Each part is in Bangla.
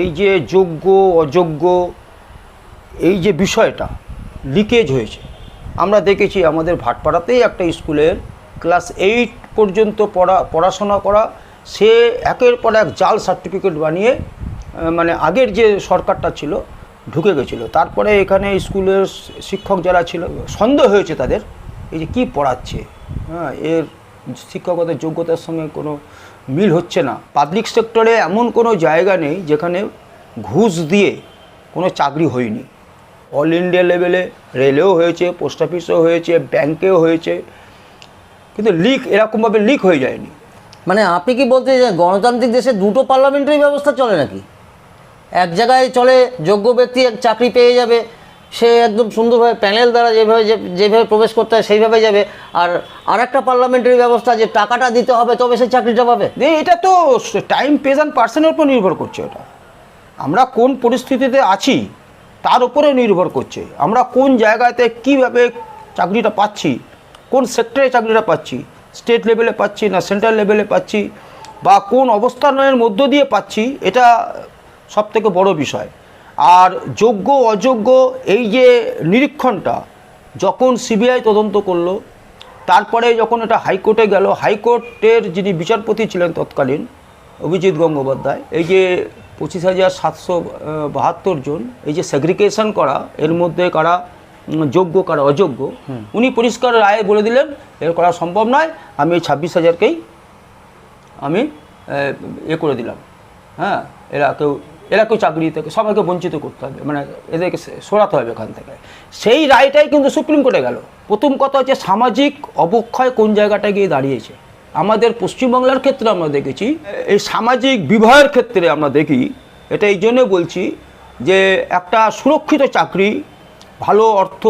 এই যে যোগ্য, অযোগ্য, এই যে বিষয়টা লিকেজ হয়েছে। আমরা দেখেছি আমাদের ভাটপাড়াতেই একটা স্কুলের ক্লাস এইট পর্যন্ত পড়া, পড়াশোনা করা, সে একের পর এক জাল সার্টিফিকেট বানিয়ে মানে আগের যে সরকারটা ছিল, ঢুকে গেছিল। তারপরে এখানে স্কুলের শিক্ষক যারা ছিল, সন্দেহ হয়েছে তাদের, এই যে কী পড়াচ্ছে? হ্যাঁ এর শিক্ষকতার যোগ্যতার সঙ্গে কোনো মিল হচ্ছে না। পাবলিক সেক্টরে এমন কোনো জায়গা নেই যেখানে ঘুষ দিয়ে কোনো চাকরি হয়নি। অল ইন্ডিয়া লেভেলে রেলেও হয়েছে পোস্ট অফিসেও হয়েছে ব্যাংকেও হয়েছে, কিন্তু লিক এরকমভাবে লিক হয়ে যায়নি। মানে আপনি কি বলতে চান গণতান্ত্রিক দেশে দুটো পার্লামেন্টারি ব্যবস্থা চলে নাকি? এক জায়গায় চলে যোগ্য ব্যক্তি এক চাকরি পেয়ে যাবে সে একদম সুন্দরভাবে প্যানেল দ্বারা যেভাবে যেভাবে প্রবেশ করতে হয় সেইভাবে যাবে। আর আর একটা পার্লামেন্টারি ব্যবস্থা যে টাকাটা দিতে হবে, তবে সে চাকরিটা পাবে। এটা তো টাইম পেজেন্ট পার্সনের উপর নির্ভর করছে ওটা। আমরা কোন পরিস্থিতিতে আছি, তার উপরে নির্ভর করছে। আমরা কোন জায়গাতে কীভাবে চাকরিটা পাচ্ছি, কোন সেক্টরে চাকরিটা পাচ্ছি, স্টেট লেভেলে পাচ্ছি না সেন্ট্রাল লেভেলে পাচ্ছি, বা কোন অবস্থানের মধ্য দিয়ে পাচ্ছি, এটা সব থেকে বড় বিষয়। আর যোগ্য অযোগ্য এই যে নিরীক্ষণটা যখন সিবিআই তদন্ত করল তারপরে যখন এটা হাইকোর্টে গেল হাইকোর্টের যিনি বিচারপতি ছিলেন তৎকালীন অভিজিৎ গঙ্গোপাধ্যায় এই যে পঁচিশ হাজার সাতশো বাহাত্তর জন এই যে সেগ্রিগেশন করা এর মধ্যে কারা যোগ্য কারা অযোগ্য উনি পরিষ্কার রায়ে বলে দিলেন এর করা সম্ভব নয় আমি এই ছাব্বিশ হাজারকেই আমি এ করে দিলাম। হ্যাঁ এরা কেউ এরা কেউ চাকরি থেকে সবাইকে বঞ্চিত করতে হবে মানে এদেরকে সরাতে হবে এখান থেকে। সেই রায়টাই কিন্তু সুপ্রিম কোর্টে গেল। প্রথম কথা হচ্ছে সামাজিক অবক্ষয় কোন জায়গাটায় গিয়ে দাঁড়িয়েছে? আমাদের পশ্চিমবাংলার ক্ষেত্রে আমরা দেখেছি, এই সামাজিক বিবাহের ক্ষেত্রে আমরা দেখি এটা এই জন্য বলছি যে একটা সুরক্ষিত চাকরি, ভালো অর্থ,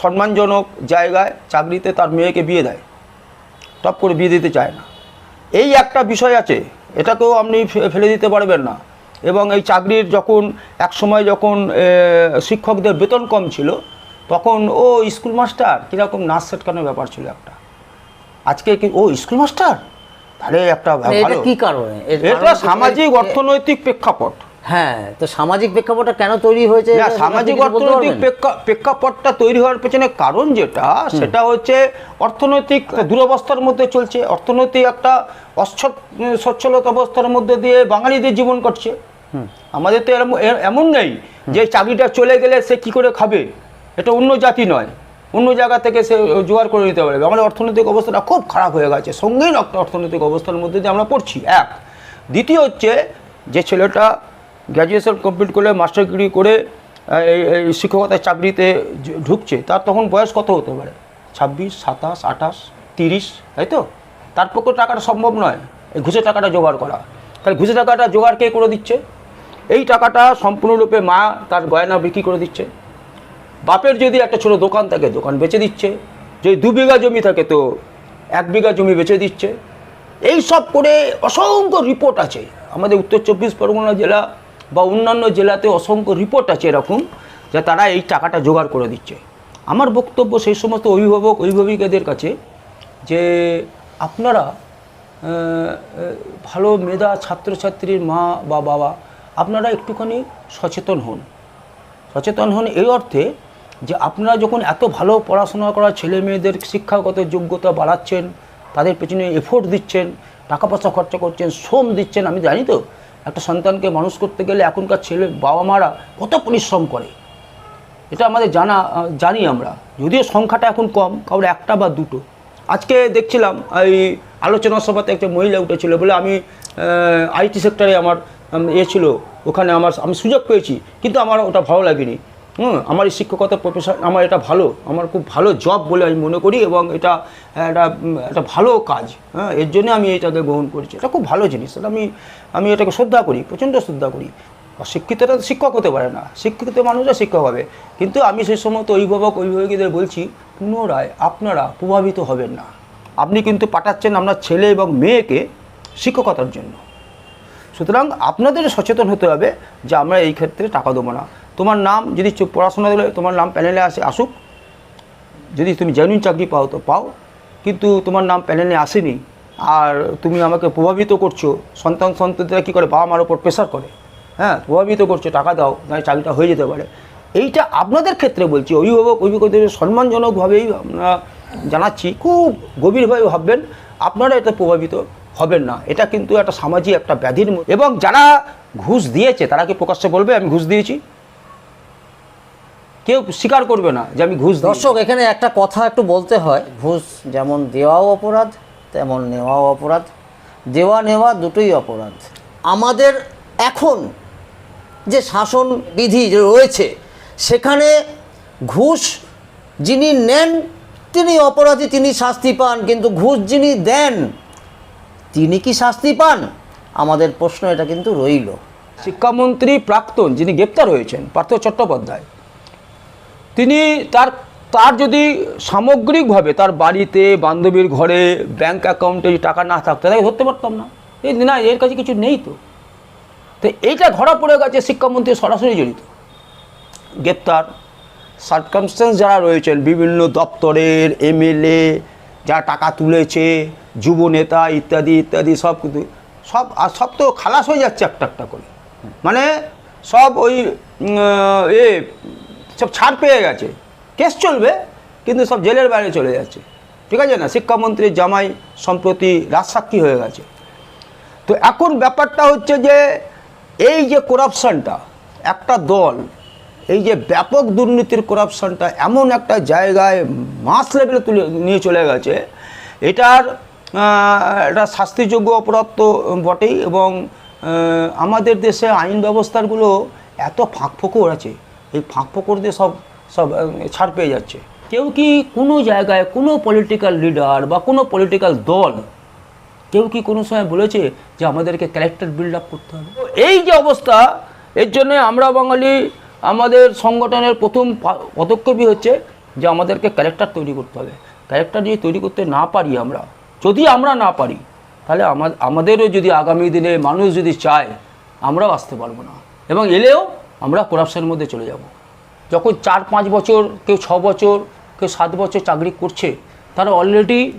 সম্মানজনক জায়গায় চাকরিতে তার মেয়েকে বিয়ে দেয়। টপ করে বিয়ে দিতে চায় না। এই একটা বিষয় আছে, এটাকেও আপনি ফেলে দিতে পারবেন না। এবং এই চাকরির যখন এক সময় যখন শিক্ষকদের বেতন কম ছিল তখন ও স্কুল মাস্টার? কীরকম নাচ সেটকানোর ব্যাপার ছিল একটা। আজকে কি ও স্কুল মাস্টার? তাহলে একটা মানে এটা কি কারণে? এটা সামাজিক অর্থনৈতিক প্রেক্ষাপট। হ্যাঁ তো সামাজিক প্রেক্ষাপটটা কেন তৈরি হয়েছে? না সামাজিক কি অর্থনৈতিক প্রেক্ষা- প্রেক্ষাপটটা তৈরি হওয়ার পেছনে কারণ যেটা সেটা হচ্ছে অর্থনৈতিক দুরবস্থার মধ্যে চলছে। অর্থনৈতিক একটা অচ্ছল সচ্ছলত অবস্থার মধ্যে দিয়ে বাঙালিদের জীবন কাটছে। আমাদের তো এরম- এমন নেই যে চাকরিটা চলে গেলে সে কি করে খাবে? এটা অন্য জাতি নয়। অন্য জায়গা থেকে সে জোগাড় করে নিতে পারবে। আমাদের অর্থনৈতিক অবস্থাটা খুব খারাপ হয়ে গেছে। সঙ্গেই একটা অর্থনৈতিক অবস্থার মধ্যে দিয়ে আমরা পড়ছি। এক। দ্বিতীয় হচ্ছে যে ছেলেটা গ্র্যাজুয়েশন কমপ্লিট করলে মাস্টার ডিগ্রি করে এই শিক্ষকতার চাকরিতে ঢুকছে। তার তখন বয়স কত হতে পারে? ছাব্বিশ সাতাশ আঠাশ তিরিশ তাই তো? তার পক্ষে টাকাটা সম্ভব নয়। এই ঘুষের টাকাটা জোগাড় করা। তাহলে ঘুষে টাকাটা জোগাড় কে করে দিচ্ছে? এই টাকাটা সম্পূর্ণরূপে মা তার গয়না বিক্রি করে দিচ্ছে। বাপের যদি একটা ছোট দোকান থাকে, দোকান বেচে দিচ্ছে। যদি দু বিঘা জমি থাকে তো এক বিঘা জমি বেচে দিচ্ছে। এই সব করে অসংখ্য রিপোর্ট আছে। আমাদের উত্তর চব্বিশ পরগনা জেলা বা অন্যান্য জেলাতে অসংখ্য রিপোর্ট আছে এরকম যে তারা এই টাকাটা জোগাড় করে দিচ্ছে। আমার বক্তব্য সেই সমস্ত অভিভাবক, অভিভাবিকাদের কাছে যে আপনারা ভালো মেধা ছাত্রছাত্রীর মা বা বাবা আপনারা একটুখানি সচেতন হন। সচেতন হন এই অর্থে যে আপনারা যখন এত ভালো পড়াশোনা করা ছেলে মেয়েদের শিক্ষাগত যোগ্যতা বাড়াচ্ছেন, তাদের পেছনে এফোর্ট দিচ্ছেন টাকা পয়সা খরচা করছেন, শ্রম দিচ্ছেন, আমি জানি তো, একটা সন্তানকে মানুষ করতে গেলে এখনকার ছেলে বাবা মারা কত পরিশ্রম করে। এটা আমাদের জানা, জানি আমরা। যদিও সংখ্যাটা এখন কম, কারণ একটা বা দুটো। আজকে দেখছিলাম এই আলোচনা সভাতে একটা মহিলা উঠেছিল বলে আমি আইটি সেক্টরে আমার এ ছিল, ওখানে আমার, আমি সুযোগ পেয়েছি, কিন্তু আমার ওটা ভালো লাগেনি। হুম, আমার এই শিক্ষকতা প্রফেশন আমার এটা ভালো, আমার খুব ভালো জব বলে আমি মনে করি এবং এটা একটা একটা ভালো কাজ হ্যাঁ এর জন্য আমি এটাকে গ্রহণ করেছি। এটা খুব ভালো জিনিস, এটা আমি আমি এটাকে শ্রদ্ধা করি, প্রচণ্ড শ্রদ্ধা করি। অশিক্ষিতরা তো শিক্ষক হতে পারে না, শিক্ষিত মানুষরা শিক্ষক হবে। কিন্তু আমি সেই সমস্ত অভিভাবক, অভিভাবকদের বলছি, পুনরায় আপনারা প্রভাবিত হবেন না। আপনি কিন্তু পাঠাচ্ছেন আপনার ছেলে এবং মেয়েকে শিক্ষকতার জন্য। সুতরাং আপনাদের সচেতন হতে হবে যে আমরা এই ক্ষেত্রে টাকা দেবো না। তোমার নাম যদি পড়াশোনা দিলে, তোমার নাম প্যানেলে আসে, আসুক। যদি তুমি জেনুইন চাকরি পাও, তো পাও। কিন্তু তোমার নাম প্যানেলে আসেনি, আর তুমি আমাকে প্রভাবিত করছ, সন্তান সন্ততিরা কী করে বাবা মার ওপর প্রেশার করে? হ্যাঁ প্রভাবিত করছে, টাকা দাও নয় চাকরিটা হয়ে যেতে পারে। এইটা আপনাদের ক্ষেত্রে বলছি, অভিভাবক, অভিভাবকদের সম্মানজনকভাবেই আমরা জানাচ্ছি। খুব গভীরভাবে ভাববেন, আপনারা এটা প্রভাবিত। হবেন না। এটা কিন্তু একটা সামাজিক একটা ব্যাধির এবং যারা ঘুষ দিয়েছে, তারা কি প্রকাশ্যে বলবে, আমি ঘুষ দিয়েছি কেউ স্বীকার করবে না যে আমি ঘুষ দর্শক, এখানে একটা কথা একটু বলতে হয়। ঘুষ যেমন দেওয়াও অপরাধ, তেমন নেওয়াও অপরাধ। দেওয়া নেওয়া দুটোই অপরাধ। আমাদের এখন যে শাসন বিধি রয়েছে, সেখানে ঘুষ যিনি নেন, তিনি অপরাধী, তিনি শাস্তি পান। কিন্তু ঘুষ যিনি দেন তিনি কি শাস্তি পান? আমাদের প্রশ্ন এটা কিন্তু রইল। শিক্ষামন্ত্রী প্রাক্তন যিনি গ্রেপ্তার হয়েছেন, পার্থ চট্টোপাধ্যায়, তিনি তার তার যদি সামগ্রিকভাবে তার বাড়িতে, বান্ধবীর ঘরে ব্যাংক অ্যাকাউন্টে টাকা না থাকতো তাকে ধরতে পারতাম না। এই না, এর কাছে কিছু নেই তো। তো এইটা ধরা পড়ে গেছে শিক্ষামন্ত্রী সরাসরি জড়িত। গ্রেপ্তার। সার্কামস্টেন্স যারা রয়েছেন, বিভিন্ন দপ্তরের এমএলএ যারা টাকা তুলেছে যুব নেতা ইত্যাদি ইত্যাদি, সব সব, আর সব তো খালাস হয়ে যাচ্ছে একটা একটা করে। মানে সব ওই এ, সব ছাড় পেয়ে গেছে। কেস চলবে, কিন্তু সব জেলের বাইরে চলে যাচ্ছে। ঠিক আছে না? শিক্ষামন্ত্রীর জামাই সম্প্রতি রাজসাক্ষী হয়ে গেছে। তো এখন ব্যাপারটা হচ্ছে যে, এই যে করাপশনটা একটা দল এই যে ব্যাপক দুর্নীতির করাপশনটা এমন একটা জায়গায় মাস লেভেলে তুলে নিয়ে চলে গেছে, এটার এটা শাস্তিযোগ্য অপরাধ তো বটেই এবং আমাদের দেশে আইন ব্যবস্থাগুলো এত ফাঁক ফোকর আছে, এই ফাঁক ফোকর দিয়ে সব সব ছাড় পেয়ে যাচ্ছে। কেউ কি কোনো জায়গায় কোনো পলিটিক্যাল লিডার বা কোনো পলিটিক্যাল দল, কেউ কি কোনো সময় বলেছে যে আমাদেরকে ক্যারেক্টার বিল্ড আপ করতে হবে? এই যে অবস্থা, এর জন্য আমরা বাঙালি আমাদের সংগঠনের প্রথম পদক্ষেপই হচ্ছে যে আমাদেরকে ক্যারেক্টার তৈরি করতে হবে। ক্যারেক্টার যদি তৈরি করতে না পারি আমরা, যদি আমরা না পারি, তাহলে আমা- আমাদেরও যদি আগামী দিনে মানুষ যদি চায়, আমরাও আসতে পারব না। এবং এলেও আমরা করাপশনের মধ্যে চলে যাব। যখন চার পাঁচ বছর, কেউ ছ বছর, কেউ সাত বছর চাকরি করছে, তারা অলরেডি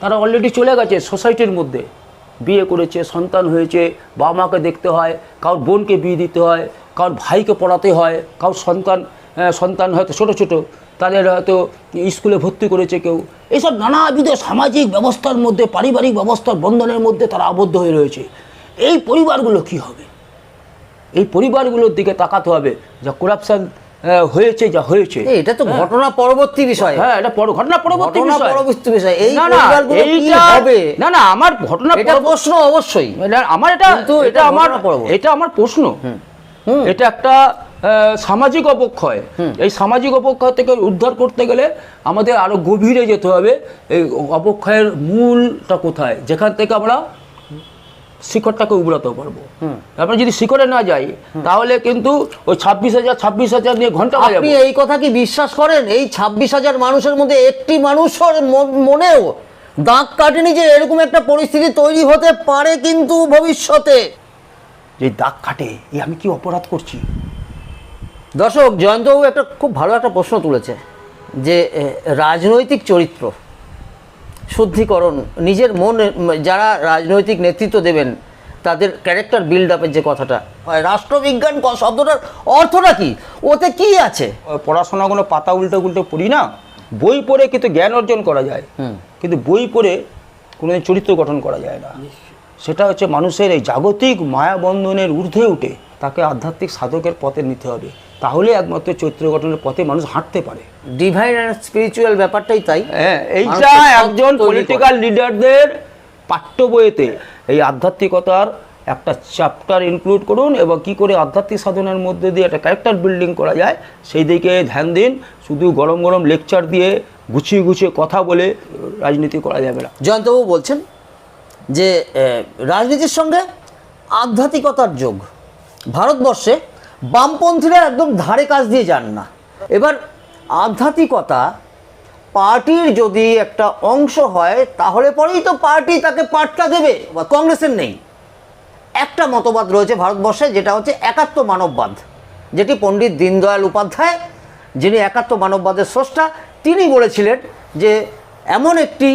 তারা অলরেডি চলে গেছে সোসাইটির মধ্যে। বিয়ে করেছে, সন্তান হয়েছে বাবা মাকে দেখতে হয়, কারোর বোনকে বিয়ে দিতে হয় কারোর ভাইকে পড়াতে হয় কারোর সন্তান সন্তান হয়তো ছোট ছোট তাদের হয়তো স্কুলে ভর্তি করেছে কেউ। এইসব নানাবিধ সামাজিক ব্যবস্থার মধ্যে পারিবারিক ব্যবস্থার বন্ধনের মধ্যে তারা আবদ্ধ হয়ে রয়েছে। এই পরিবারগুলো কি হবে? এই পরিবারগুলোর দিকে তাকাতে হবে যা করাপশন হয়েছে যা হয়েছে। এটা তো ঘটনা পরবর্তী বিষয়। হ্যাঁ এটা পর ঘটনা পরবর্তী বিষয়। পরবর্তী বিষয়। এই না হবে? না না আমার ঘটনা এটা প্রশ্ন অবশ্যই। আমার এটা এটা আমার এটা আমার প্রশ্ন। এটা একটা সামাজিক অবক্ষয়। এই সামাজিক অপক্ষয় থেকে উদ্ধার করতে গেলে আমাদের আরও গভীরে যেতে হবে। এই অপক্ষয়ের মূলটা কোথায়? যেখান থেকে আমরা শিখরটাকে উবড়াতে পারব। তারপরে যদি শিখরে না যাই তাহলে কিন্তু ওই ছাব্বিশ হাজার ছাব্বিশ হাজার নিয়ে ঘণ্টা আপনি এই কথা কি বিশ্বাস করেন? এই ছাব্বিশ হাজার মানুষের মধ্যে একটি মানুষের মন- মনেও দাঁত কাটেনি যে এরকম একটা পরিস্থিতি তৈরি হতে পারে কিন্তু ভবিষ্যতে? যে দাগ কাটে এই আমি কি অপরাধ করছি? দর্শক জয়ন্তবাবু একটা খুব ভালো একটা প্রশ্ন তুলেছে যে রাজনৈতিক চরিত্র শুদ্ধিকরণ নিজের মন যারা রাজনৈতিক নেতৃত্ব দেবেন তাদের ক্যারেক্টার বিল্ড আপের যে কথাটা হয়, রাষ্ট্রবিজ্ঞান ক- শব্দটার অর্থটা কি? ওতে কি আছে? পড়াশোনা কোনো পাতা উল্টে উল্টে পড়ি না? বই পড়ে কিন্তু জ্ঞান অর্জন করা যায়। কিন্তু বই পড়ে কোনোদিন চরিত্র গঠন করা যায় না। সেটা হচ্ছে মানুষের এই জাগতিক মায়াবন্ধনের ঊর্ধ্বে উঠে তাকে আধ্যাত্মিক সাধকের পথে নিতে হবে। তাহলে একমাত্র চৈত্র গঠনের পথে মানুষ হাঁটতে পারে। ডিভাইন অ্যান্ড স্পিরিচুয়াল ব্যাপারটাই তাই। হ্যাঁ এইটা একজন পলিটিক্যাল লিডারদের পাঠ্য বইয়েতে এই আধ্যাত্মিকতার একটা চ্যাপ্টার ইনক্লুড করুন এবং কি করে আধ্যাত্মিক সাধনার মধ্যে দিয়ে একটা ক্যারেক্টার বিল্ডিং করা যায় সেই দিকে ধ্যান দিন। শুধু গরম গরম লেকচার দিয়ে গুছিয়ে গুছিয়ে কথা বলে রাজনীতি করা যাবে না। জয়ন্তবাবু বলছেন? যে রাজনীতির সঙ্গে আধ্যাত্মিকতার যোগ। ভারতবর্ষে বামপন্থীরা একদম ধারে কাজ দিয়ে যান না। এবার আধ্যাত্মিকতা পার্টির যদি একটা অংশ হয়, তাহলে পরেই তো পার্টি তাকে পাটটা দেবে, বা কংগ্রেসের নেই। একটা মতবাদ রয়েছে ভারতবর্ষে, যেটা হচ্ছে একাত্ম মানববাদ। যেটি পণ্ডিত দীনদয়াল উপাধ্যায়, যিনি একাত্ম মানববাদের স্রষ্টা, তিনি বলেছিলেন যে, এমন একটি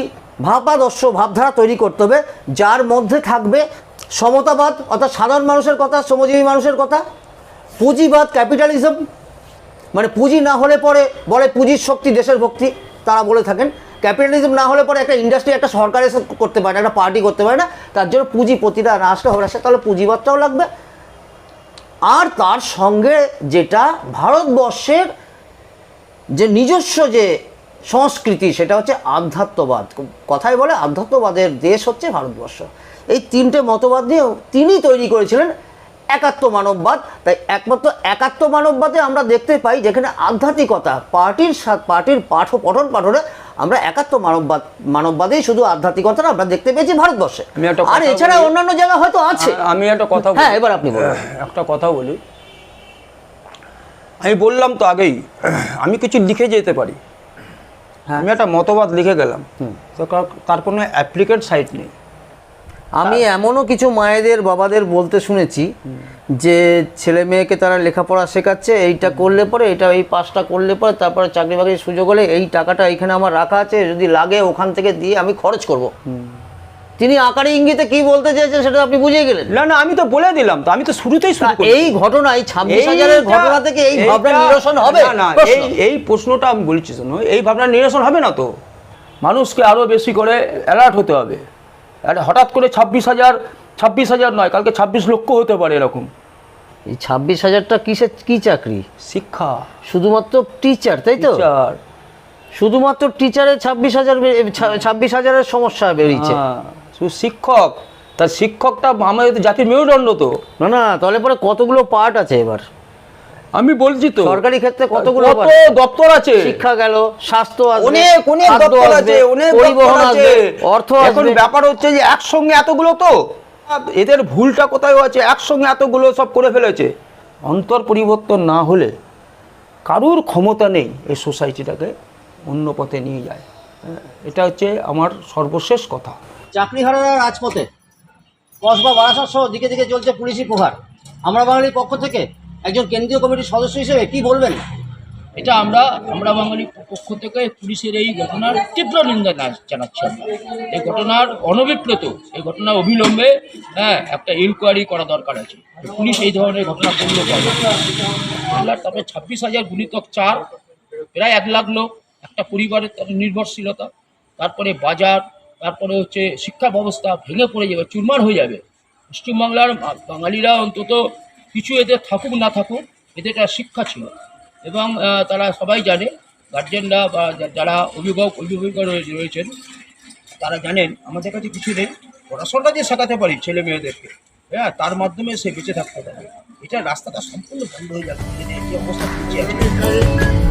ভাবাদর্শ ভাবধারা তৈরি করতে হবে, যার মধ্যে থাকবে সমতাবাদ, অর্থাৎ সাধারণ মানুষের কথা, শ্রমজীবী মানুষের কথা, পুঁজিবাদ, ক্যাপিটালিজম মানে পুঁজি না হলে পরে বলে পুঁজির শক্তি, দেশের ভক্তি, তারা বলে থাকেন। ক্যাপিটালিজম না হলে পরে একটা ইন্ডাস্ট্রি একটা সরকার এসে করতে পারে না, একটা পার্টি করতে পারে না, তার জন্য পুঁজিপতিরা না আসলে হবে সে তাহলে পুঁজিবাদটাও লাগবে। আর তার সঙ্গে যেটা ভারতবর্ষের যে নিজস্ব যে সংস্কৃতি সেটা হচ্ছে আধ্যাত্মবাদ। কথাই বলে আধ্যাত্মবাদের দেশ হচ্ছে ভারতবর্ষ। এই তিনটে মতবাদ নিয়েও তিনি তৈরি করেছিলেন একাত্ম মানববাদ তাই একমাত্র একাত্ম মানববাদে আমরা দেখতে পাই যেখানে আধ্যাত্মিকতা পার্টির সাথে পার্টির পাঠ পঠন পাঠনে আমরা একাত্ম মানববাদ মানববাদেই শুধু আধ্যাত্মিকতাটা আমরা দেখতে পেয়েছি ভারতবর্ষে। আর এছাড়া অন্যান্য জায়গা হয়তো আছে। আমি একটা কথা হ্যাঁ। এবার আপনি বলুন। একটা কথা বলি। আমি বললাম তো আগেই আমি কিছু লিখে যেতে পারি। হ্যাঁ। আমি একটা মতবাদ লিখে গেলাম। তো কার- তার কোনো অ্যাপ্লিকেট সাইট নেই। আমি এমনও কিছু মায়েদের বাবাদের বলতে শুনেছি যে ছেলে মেয়েকে তারা লেখাপড়া শেখাচ্ছে এইটা করলে পরে এটা এই পাশটা করলে পরে তারপরে চাকরি বাকরির সুযোগ হলে এই টাকাটা এখানে আমার রাখা আছে যদি লাগে ওখান থেকে দিয়ে আমি খরচ করব। তিনি আকারে ইঙ্গিতে কি বলতে চেয়েছেন সেটা আপনি বুঝিয়ে গেলেন। না না আমি তো বলে দিলাম তো আমি তো শুরুতেই শুরু করি এই ঘটনায় ছাব্বিশ হাজারের ঘটনা থেকে এই ভাবনা নিরসন হবে? না এই এই প্রশ্নটা আমি বলছি শোনো এই ভাবনা নিরসন হবে না তো? মানুষকে আরও বেশি করে অ্যালার্ট হতে হবে। আর হঠাৎ করে ছাব্বিশ হাজার ছাব্বিশ হাজার নয় কালকে ছাব্বিশ লক্ষ হতে পারে এরকম। এই ছাব্বিশ হাজারটা কিসের কি চাকরি? শিক্ষা। শুধুমাত্র টিচার তাই তো? শুধুমাত্র টিচারের ছাব্বিশ হাজার ছাব্বিশ হাজারের সমস্যা বেরিয়েছে। হ্যাঁ, শুধু শিক্ষক। তার শিক্ষকটা আমাদের জাতির মেরুদণ্ড তো। না না তাহলে পরে কতগুলো পার্ট আছে এবার? আমি বলছি তো সরকারি ক্ষেত্রে কতগুলো কত দপ্তর আছে? শিক্ষা গেল স্বাস্থ্য আসবে অনেক অনেক দপ্তর আছে অনেক পরিবহন আছে। অর্থ এখন ব্যাপার হচ্ছে যে একসঙ্গে এতগুলো তো? এদের ভুলটা কোথায় আছে? একসঙ্গে এতগুলো সব করে ফেলেছে। অন্তর পরিবর্তন না হলে কারুর ক্ষমতা নেই এই সোসাইটিটাকে অন্য পথে নিয়ে যায়। হ্যাঁ, এটা হচ্ছে আমার সর্বশেষ কথা। চাকরি হারারা রাজপথে। কসবা বারাসাত সহ দিকে দিকে চলছে পুলিশি প্রহার। আমরা বাঙালির পক্ষ থেকে একজন কেন্দ্রীয় কমিটির সদস্য হিসেবে কি বলবেন? এটা আমরা আমরা বাঙালি পক্ষ থেকে পুলিশের এই ঘটনার তীব্র নিন্দা জানাচ্ছি আমরা। এই ঘটনার অনবিপ্লত এই ঘটনা অবিলম্বে হ্যাঁ একটা ইনকোয়ারি করা দরকার আছে। পুলিশ এই ধরনের ঘটনা করল কেন? তারপরে ছাব্বিশ হাজার গুণিতক চার, প্রায় এক লাখ লোক, একটা পরিবারের নির্ভরশীলতা, তারপরে বাজার তারপরে হচ্ছে শিক্ষা ব্যবস্থা ভেঙে পড়ে যাবে, চুরমার হয়ে যাবে। পশ্চিমবাংলার বাঙালিরা অন্তত কিছু এদের থাকুক না থাকুক, এদের একটা শিক্ষা ছিল। এবং তারা সবাই জানে, গার্জেনরা বা যারা অভিভাবক, অভিভাবিকা রয়েছেন, তারা জানেন, আমাদের কাছে কিছু নেই, পড়াশোনাটা যে শেখাতে পারি ছেলে মেয়েদেরকে হ্যাঁ তার মাধ্যমে সে বেঁচে থাকতে পারে। এটা রাস্তাটা সম্পূর্ণ বন্ধ হয়ে যাবে। অবস্থা।